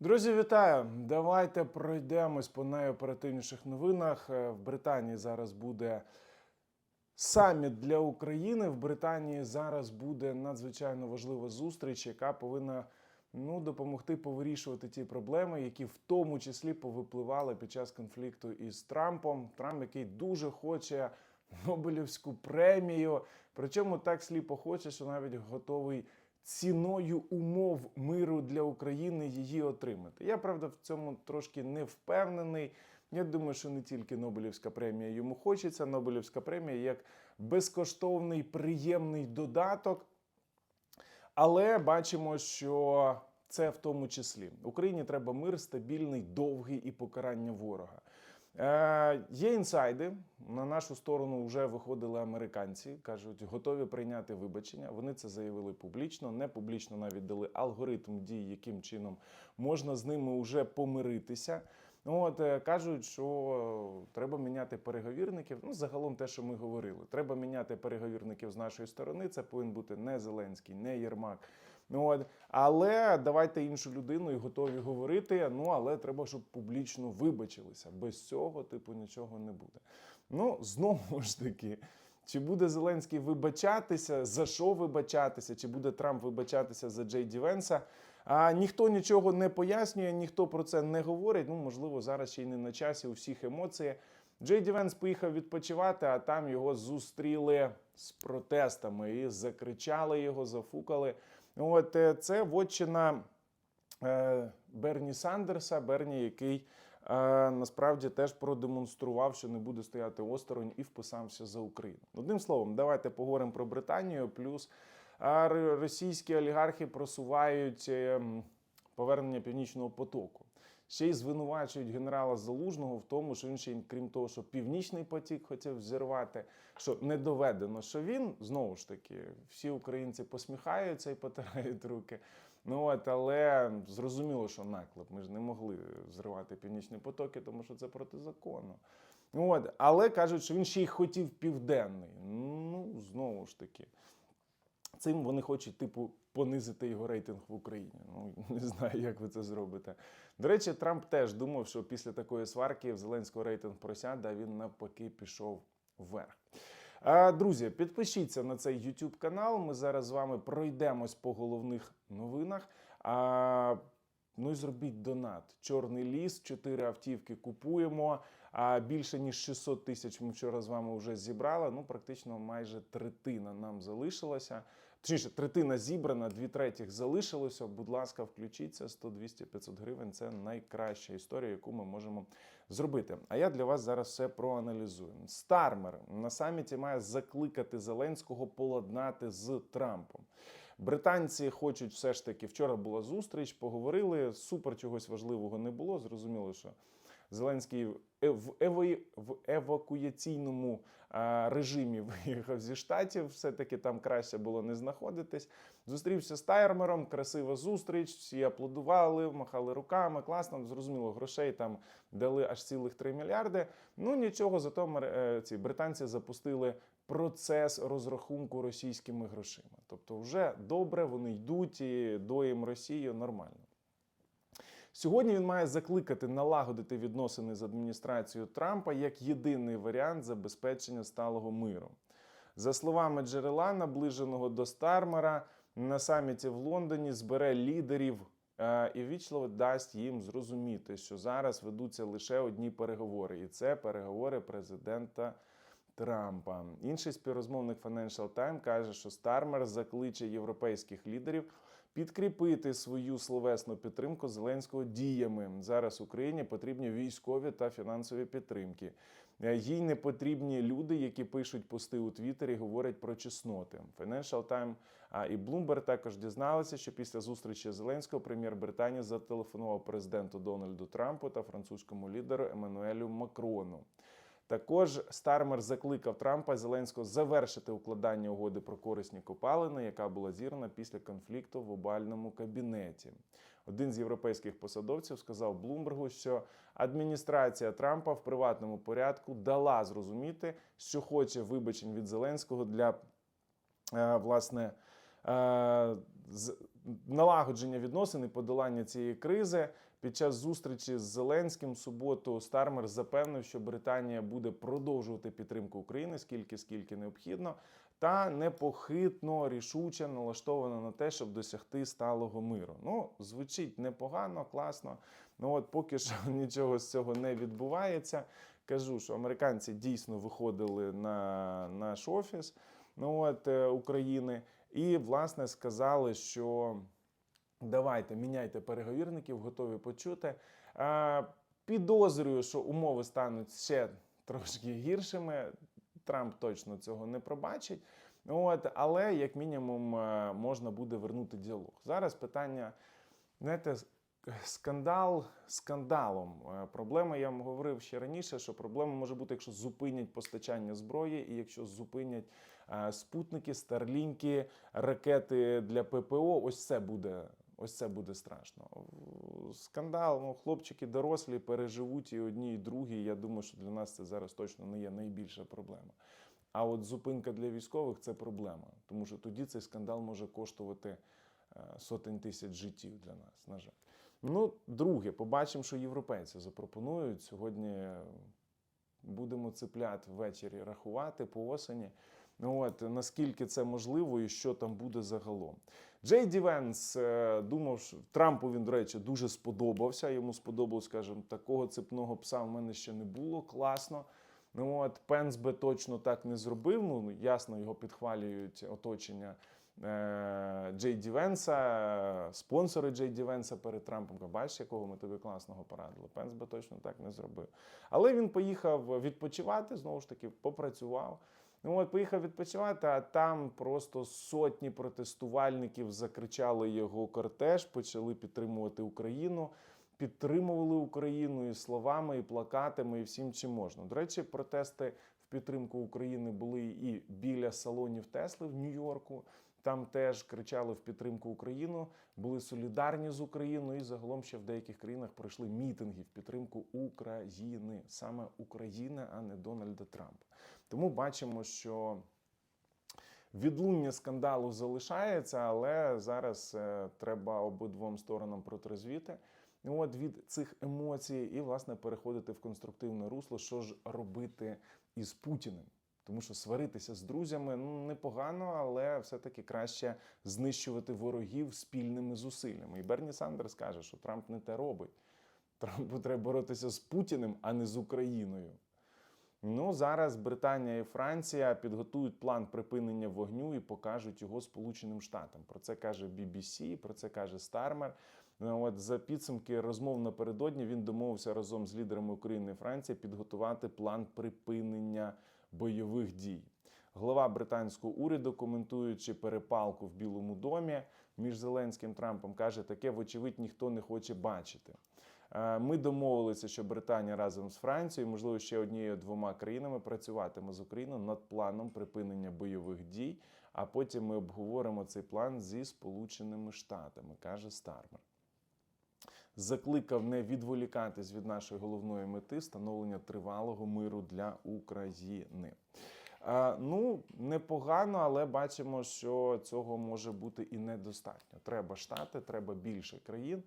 Друзі, вітаю! Давайте пройдемось по найоперативніших новинах. Е, В Британії зараз буде саміт для України. В Британії зараз буде надзвичайно важлива зустріч, яка повинна ну, допомогти повирішувати ті проблеми, які в тому числі повипливали під час конфлікту із Трампом. Трамп, який дуже хоче Нобелівську премію, причому так сліпо хоче, що навіть готовий ціною умов миру для України її отримати. Я правда в цьому трошки не впевнений. Я думаю, що не тільки Нобелівська премія йому хочеться. Нобелівська премія як безкоштовний приємний додаток. Але бачимо, що це в тому числі Україні треба мир стабільний, довгий і покарання ворога. Е, є інсайди. На нашу сторону вже виходили американці, кажуть, готові прийняти вибачення. Вони це заявили публічно, не публічно навіть дали алгоритм дій, яким чином можна з ними вже помиритися. От е, кажуть, що треба міняти переговірників. Ну, загалом те, що ми говорили, треба міняти переговірників з нашої сторони. Це повинен бути не Зеленський, не Єрмак. Ну, от. Але давайте іншу людину і готові говорити. Ну але треба, щоб публічно вибачилися. Без цього, типу, нічого не буде. Ну, знову ж таки. Чи буде Зеленський вибачатися, за що вибачатися, чи буде Трамп вибачатися за Джей Ді Венса? А ніхто нічого не пояснює, ніхто про це не говорить. Ну, можливо, зараз ще й не на часі у всіх емоції. Джей Ді Венс поїхав відпочивати, а там його зустріли з протестами і закричали його, зафукали. От е, це вотчина е, Берні Сандерса, Берні, який е, насправді теж продемонстрував, що не буде стояти осторонь і вписався за Україну. Одним словом, давайте поговоримо про Британію. Плюс російські олігархи просувають повернення північного потоку. Ще й звинувачують генерала Залужного в тому, що він ще крім того, що північний потік хотів зірвати, що не доведено, що він знову ж таки всі українці посміхаються і потирають руки. Ну от, але зрозуміло, що наклеп. Ми ж не могли зривати північні потоки, тому що це протизаконно. Ну От, але кажуть, що він ще й хотів південний. Ну, знову ж таки. Цим вони хочуть, типу, понизити його рейтинг в Україні. Ну не знаю, як ви це зробите. До речі, Трамп теж думав, що після такої сварки в Зеленського рейтинг просяде, а він навпаки пішов вверх. А, Друзі, підпишіться на цей YouTube канал. Ми зараз з вами пройдемось по головних новинах. А, Ну і зробіть донат. Чорний ліс, чотири автівки купуємо. А більше ніж 600 тисяч ми вчора з вами вже зібрали. Ну, практично майже третина нам залишилася. Точніше, третина зібрана, дві третіх залишилося. Будь ласка, включіться 100, 200, 500 гривень. Це найкраща історія, яку ми можемо зробити. А я для вас зараз все проаналізую. Стармер на саміті має закликати Зеленського поладнати з Трампом. Британці хочуть все ж таки. Вчора була зустріч, поговорили. Супер чогось важливого не було. Зрозуміло, що Зеленський е- в, ево- в евакуаційному режимі виїхав зі штатів. Все таки там краще було не знаходитись. Зустрівся з Тайрмером, красива зустріч. Всі аплодували, махали руками. Класно, зрозуміло, грошей там дали аж цілих 3 мільярди. Ну нічого, зато е, ці британці запустили процес розрахунку російськими грошима. Тобто, вже добре вони йдуть і доїм Росію нормально. Сьогодні він має закликати налагодити відносини з адміністрацією Трампа як єдиний варіант забезпечення сталого миру. За словами джерела, наближеного до Стармера, на саміті в Лондоні збере лідерів е, і вічливо дасть їм зрозуміти, що зараз ведуться лише одні переговори, і це переговори президента Трампа. Інший співрозмовник Financial Times каже, що Стармер закличе європейських лідерів підкріпити свою словесну підтримку Зеленського діями. Зараз Україні потрібні військові та фінансові підтримки. Е, Їй не потрібні люди, які пишуть пости у Твіттері, говорять про чесноти. Financial Times і Bloomberg також дізналися, що після зустрічі Зеленського прем'єр Британії зателефонував президенту Дональду Трампу та французькому лідеру Еммануелю Макрону. Також Стармер закликав Трампа і Зеленського завершити укладання угоди про корисні копалини, яка була зірна після конфлікту в обальному кабінеті. Один з європейських посадовців сказав Блумбергу, що адміністрація Трампа в приватному порядку дала зрозуміти, що хоче вибачень від Зеленського для е, власне е, налагодження відносин і подолання цієї кризи. Під час зустрічі з Зеленським в суботу Стармер запевнив, що Британія буде продовжувати підтримку України скільки скільки необхідно, та непохитно рішуче налаштована на те, щоб досягти сталого миру. Ну, звучить непогано, класно. Ну от поки що нічого з цього не відбувається. Кажу, що американці дійсно виходили на наш офіс ну от, е, України і, власне, сказали, що давайте міняйте переговірників, готові почути. Підозрюю, що умови стануть ще трошки гіршими. Трамп точно цього не пробачить. От, але як мінімум е, можна буде вернути діалог. Зараз питання, знаєте, скандал скандалом. Е, Проблема, я вам говорив ще раніше, що проблема може бути, якщо зупинять постачання зброї, і якщо зупинять спутники, старлінки, ракети для ППО. Ось це буде. Ось це буде страшно. Скандал, ну, хлопчики дорослі переживуть і одні, і другі. Я думаю, що для нас це зараз точно не є найбільша проблема. А от зупинка для військових це проблема, тому що тоді цей скандал може коштувати е, сотень тисяч життів для нас, на жаль. Ну, друге, побачимо, що європейці запропонують. Сьогодні будемо цеплят ввечері рахувати по осені. Ну, От наскільки це можливо і що там буде загалом. Джей Ді Венс е, думав, що Трампу він, до речі, дуже сподобався. Йому сподобалось, скажімо, такого цепного пса в мене ще не було. Класно. Ну от Пенс би точно так не зробив. Ну ясно, його підхвалюють оточення е, Джей Ді Венса, е, спонсори Джей Ді Венса перед Трампом. Бачиш, якого ми тобі класного порадили. Пенс би точно так не зробив. Але він поїхав відпочивати, знову ж таки, попрацював. Ну от поїхав відпочивати, а там просто сотні протестувальників закричали його кортеж, почали підтримувати Україну. Підтримували Україну і словами, і плакатами, і всім чим можна. До речі, протести в підтримку України були і біля салонів Тесли в Нью-Йорку. Там теж кричали в підтримку Україну, були солідарні з Україною, і загалом ще в деяких країнах пройшли мітинги в підтримку України, саме України, а не Дональда Трампа. Тому бачимо, що відлуння скандалу залишається, але зараз е, треба обидвом сторонам протрезвіти. От від цих емоцій і власне переходити в конструктивне русло, що ж робити із Путіним. Тому що сваритися з друзями ну непогано, але все-таки краще знищувати ворогів спільними зусиллями. І Берні Сандерс каже, що Трамп не те робить. Трампу треба боротися з Путіним, а не з Україною. Ну зараз Британія і Франція підготують план припинення вогню і покажуть його Сполученим Штатам. Про це каже BBC, про це каже Стармер. Ну, От за підсумки розмов напередодні він домовився разом з лідерами України і Франції підготувати план припинення бойових дій. Глава британського уряду, коментуючи перепалку в Білому домі між Зеленським і Трампом, каже, таке, вочевидь, ніхто не хоче бачити. Е, Ми домовилися, що Британія разом з Францією, можливо, ще однією двома країнами працюватиме з Україною над планом припинення бойових дій. А потім ми обговоримо цей план зі Сполученими Штатами, каже Стармер. Закликав не відволікатись від нашої головної мети встановлення тривалого миру для України. Ну, непогано, але бачимо, що цього може бути і недостатньо. Треба штати, треба більше країн.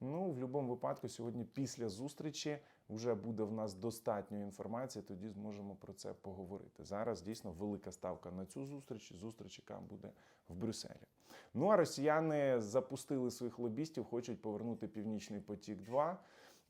Ну, в будь-якому випадку, сьогодні після зустрічі вже буде в нас достатньо інформації. Тоді зможемо про це поговорити. Зараз дійсно велика ставка на цю зустріч. Зустріч, яка буде в Брюсселі. Ну а росіяни запустили своїх лобістів, хочуть повернути Північний потік 2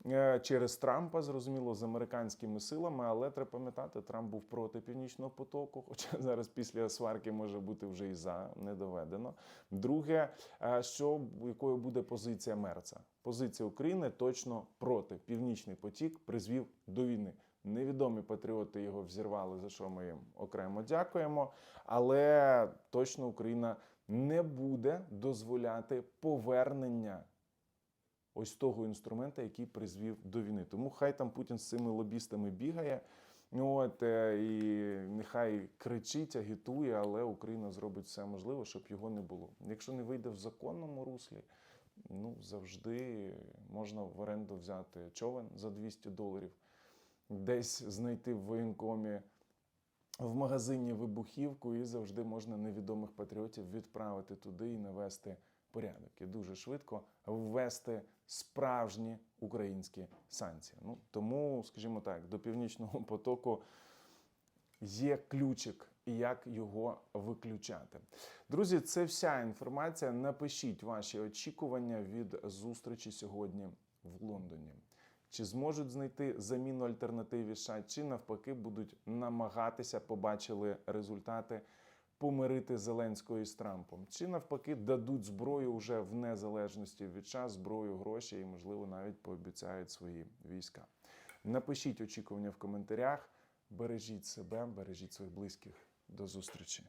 е, через Трампа, зрозуміло, з американськими силами. Але треба пам'ятати, Трамп був проти північного потоку. Хоча зараз після сварки може бути вже і за не доведено. Друге, е, що якою буде позиція Мерца? Позиція України точно проти. Північний потік призвів до війни. Невідомі патріоти його взірвали, за що ми їм окремо дякуємо. Але точно Україна не буде дозволяти повернення ось того інструмента, який призвів до війни. Тому хай там Путін з цими лобістами бігає. От е, і нехай кричить, агітує, але Україна зробить все можливе, щоб його не було. Якщо не вийде в законному руслі, ну завжди можна в оренду взяти човен за 200 доларів, десь знайти в воєнкомі в магазині вибухівку, і завжди можна невідомих патріотів відправити туди і навести порядок і дуже швидко ввести справжні українські санкції. Ну тому, скажімо так, до північного потоку є ключик, і як його виключати. Друзі, це вся інформація. Напишіть ваші очікування від зустрічі сьогодні в Лондоні. Чи зможуть знайти заміну альтернативі США, чи навпаки будуть намагатися побачили результати помирити Зеленського із Трампом, чи навпаки дадуть зброю вже в незалежності від час, зброю, гроші і, можливо, навіть пообіцяють свої війська. Напишіть очікування в коментарях. Бережіть себе, бережіть своїх близьких. До зустрічі.